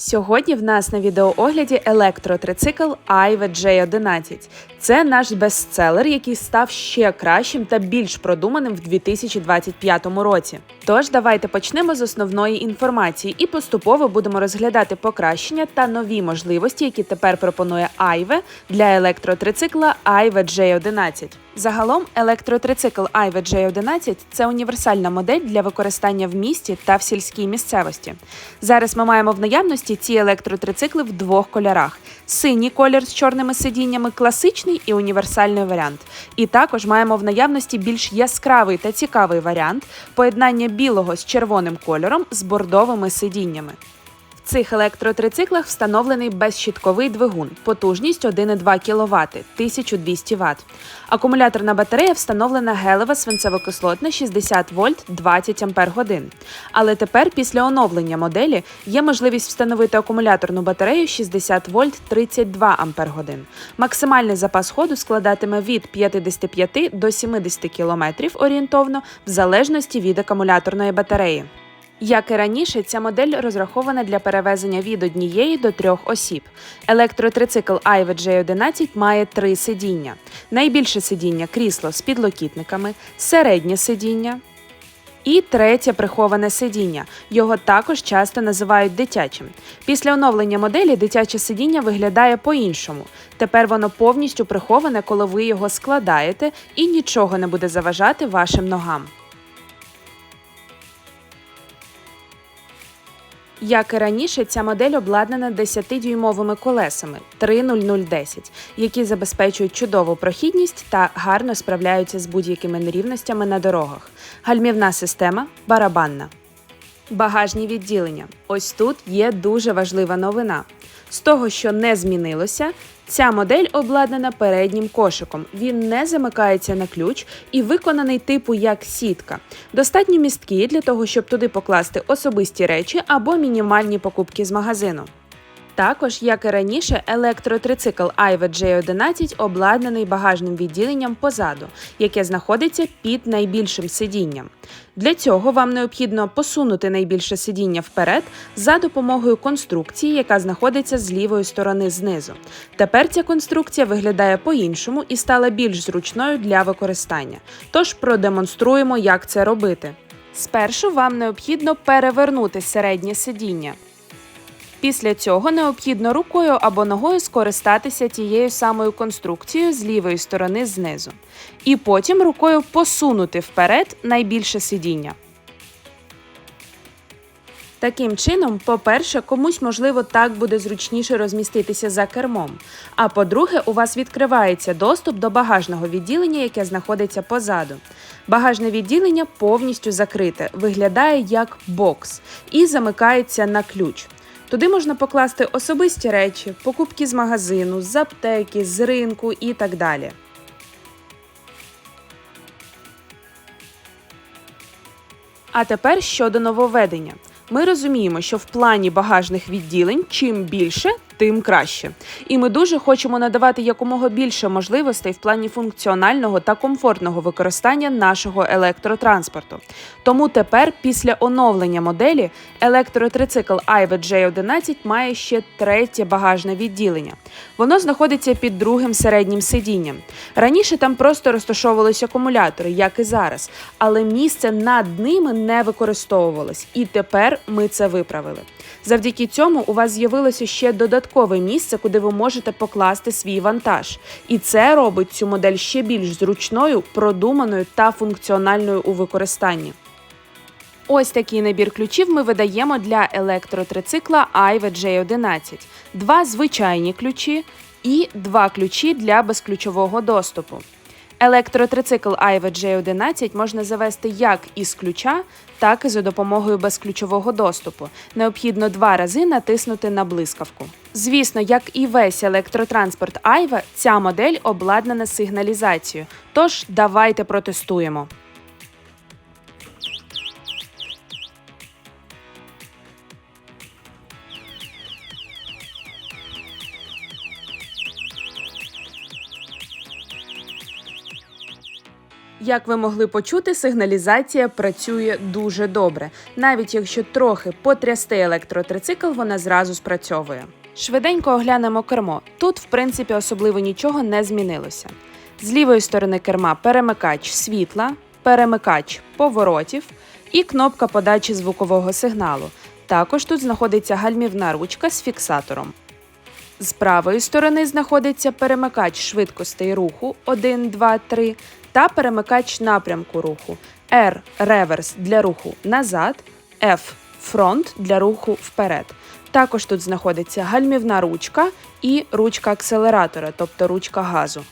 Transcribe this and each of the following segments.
Сьогодні в нас на відеоогляді електротрицикл Aive J11. Це наш бестселер, який став ще кращим та більш продуманим в 2025 році. Тож давайте почнемо з основної інформації і поступово будемо розглядати покращення та нові можливості, які тепер пропонує Aive для електротрицикла Aive J11. Загалом електротрицикл Aive J11 – це універсальна модель для використання в місті та в сільській місцевості. Зараз ми маємо в наявності ці електротрицикли в двох кольорах: синій колір з чорними сидіннями, класичний і універсальний варіант. І також маємо в наявності більш яскравий та цікавий варіант поєднання білого з червоним кольором з бордовими сидіннями. Цих електротрициклах встановлений безщітковий двигун, потужність 1,2 кВт 1200 Вт. Акумуляторна батарея встановлена гелева свинцево-кислотна 60 вольт 20 Ампер годин. Але тепер, після оновлення моделі, є можливість встановити акумуляторну батарею 60 вольт 32 Ампер годин. Максимальний запас ходу складатиме від 55 до 70 км орієнтовно в залежності від акумуляторної батареї. Як і раніше, ця модель розрахована для перевезення від однієї до трьох осіб. Електротрицикл Aive J11 має три сидіння: найбільше сидіння крісло з підлокітниками, середнє сидіння. І третє приховане сидіння. Його також часто називають дитячим. Після оновлення моделі дитяче сидіння виглядає по-іншому. Тепер воно повністю приховане, коли ви його складаєте, і нічого не буде заважати вашим ногам. Як і раніше, ця модель обладнана 10-дюймовими колесами 30010, які забезпечують чудову прохідність та гарно справляються з будь-якими нерівностями на дорогах. Гальмівна система барабанна. Багажні відділення. Ось тут є дуже важлива новина. З того, що не змінилося, ця модель обладнана переднім кошиком. Він не замикається на ключ і виконаний типу як сітка. Достатньо містки для того, щоб туди покласти особисті речі або мінімальні покупки з магазину. Також, як і раніше, електротрицикл Aive J11 обладнаний багажним відділенням позаду, яке знаходиться під найбільшим сидінням. Для цього вам необхідно посунути найбільше сидіння вперед за допомогою конструкції, яка знаходиться з лівої сторони знизу. Тепер ця конструкція виглядає по-іншому і стала більш зручною для використання. Тож продемонструємо, як це робити. Спершу вам необхідно перевернути середнє сидіння. Після цього необхідно рукою або ногою скористатися тією самою конструкцією з лівої сторони знизу. І потім рукою посунути вперед найбільше сидіння. Таким чином, по-перше, комусь, можливо, так буде зручніше розміститися за кермом. А по-друге, у вас відкривається доступ до багажного відділення, яке знаходиться позаду. Багажне відділення повністю закрите, виглядає як бокс і замикається на ключ. Туди можна покласти особисті речі, покупки з магазину, з аптеки, з ринку і так далі. А тепер щодо нововведення. Ми розуміємо, що в плані багажних відділень чим більше, тим краще. І ми дуже хочемо надавати якомога більше можливостей в плані функціонального та комфортного використання нашого електротранспорту. Тому тепер, після оновлення моделі, електротрицикл Aive J11 має ще третє багажне відділення. Воно знаходиться під другим середнім сидінням. Раніше там просто розташовувалися акумулятори, як і зараз, але місце над ними не використовувалось. І тепер ми це виправили. Завдяки цьому у вас з'явилося ще додаткове місце, куди ви можете покласти свій вантаж. І це робить цю модель ще більш зручною, продуманою та функціональною у використанні. Ось такий набір ключів ми видаємо для електротрицикла Айве J11. Два звичайні ключі і два ключі для безключового доступу. Електротрицикл Айва J11 можна завести як із ключа, так і за допомогою безключового доступу. Необхідно два рази натиснути на блискавку. Звісно, як і весь електротранспорт Айва, ця модель обладнана сигналізацією. Тож давайте протестуємо. Як ви могли почути, сигналізація працює дуже добре. Навіть якщо трохи потрясти електротрицикл, вона зразу спрацьовує. Швиденько оглянемо кермо. Тут, в принципі, особливо нічого не змінилося. З лівої сторони керма перемикач світла, перемикач поворотів і кнопка подачі звукового сигналу. Також тут знаходиться гальмівна ручка з фіксатором. З правої сторони знаходиться перемикач швидкостей руху 1, 2, 3 та перемикач напрямку руху R реверс для руху назад, F фронт для руху вперед. Також тут знаходиться гальмівна ручка і ручка акселератора, тобто ручка газу.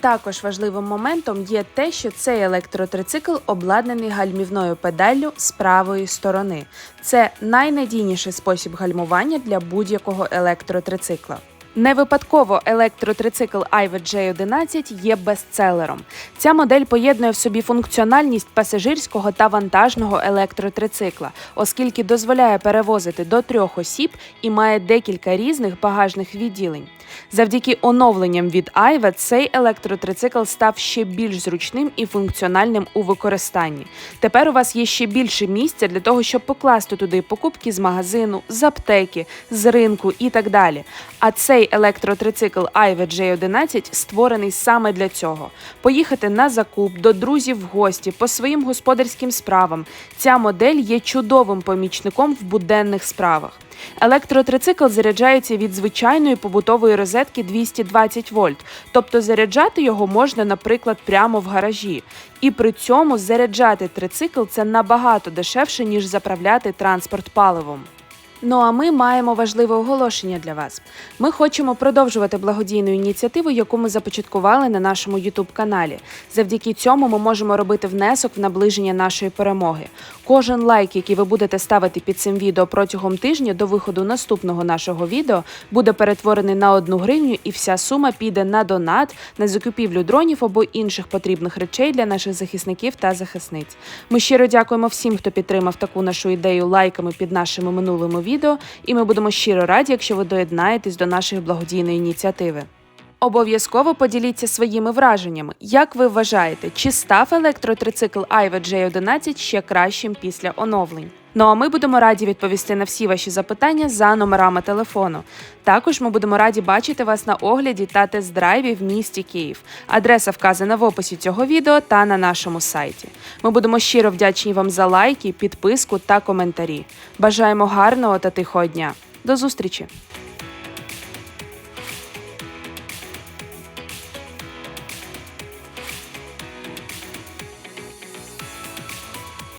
Також важливим моментом є те, що цей електротрицикл обладнаний гальмівною педаллю з правої сторони. Це найнадійніший спосіб гальмування для будь-якого електротрицикла. Не випадково електротрицикл Айве J11 є бестселером. Ця модель поєднує в собі функціональність пасажирського та вантажного електротрицикла, оскільки дозволяє перевозити до трьох осіб і має декілька різних багажних відділень. Завдяки оновленням від Айве цей електротрицикл став ще більш зручним і функціональним у використанні. Тепер у вас є ще більше місця для того, щоб покласти туди покупки з магазину, з аптеки, з ринку і так далі. А цей електротрицикл Айве J11 створений саме для цього: поїхати на закуп до друзів в гості по своїм господарським справам. Ця модель є чудовим помічником в буденних справах. Електротрицикл заряджається від звичайної побутової розетки 220 вольт, тобто заряджати його можна, наприклад, прямо в гаражі. І при цьому заряджати трицикл це набагато дешевше, ніж заправляти транспорт паливом. Ну а ми маємо важливе оголошення для вас. Ми хочемо продовжувати благодійну ініціативу, яку ми започаткували на нашому youtube каналі. Завдяки цьому ми можемо робити внесок в наближення нашої перемоги. Кожен лайк, який ви будете ставити під цим відео протягом тижня до виходу наступного нашого відео, буде перетворений на одну гривню, і вся сума піде на донат, на закупівлю дронів або інших потрібних речей для наших захисників та захисниць. Ми щиро дякуємо всім, хто підтримав таку нашу ідею лайками під нашими минулими відео, і ми будемо щиро раді, якщо ви доєднаєтесь до нашої благодійної ініціативи. Обов'язково поділіться своїми враженнями. Як ви вважаєте, чи став електротрицикл Айва J11 ще кращим після оновлень? Ну а ми будемо раді відповісти на всі ваші запитання за номерами телефону. Також ми будемо раді бачити вас на огляді та тест-драйві в місті Київ. Адреса вказана в описі цього відео та на нашому сайті. Ми будемо щиро вдячні вам за лайки, підписку та коментарі. Бажаємо гарного та тихого дня. До зустрічі!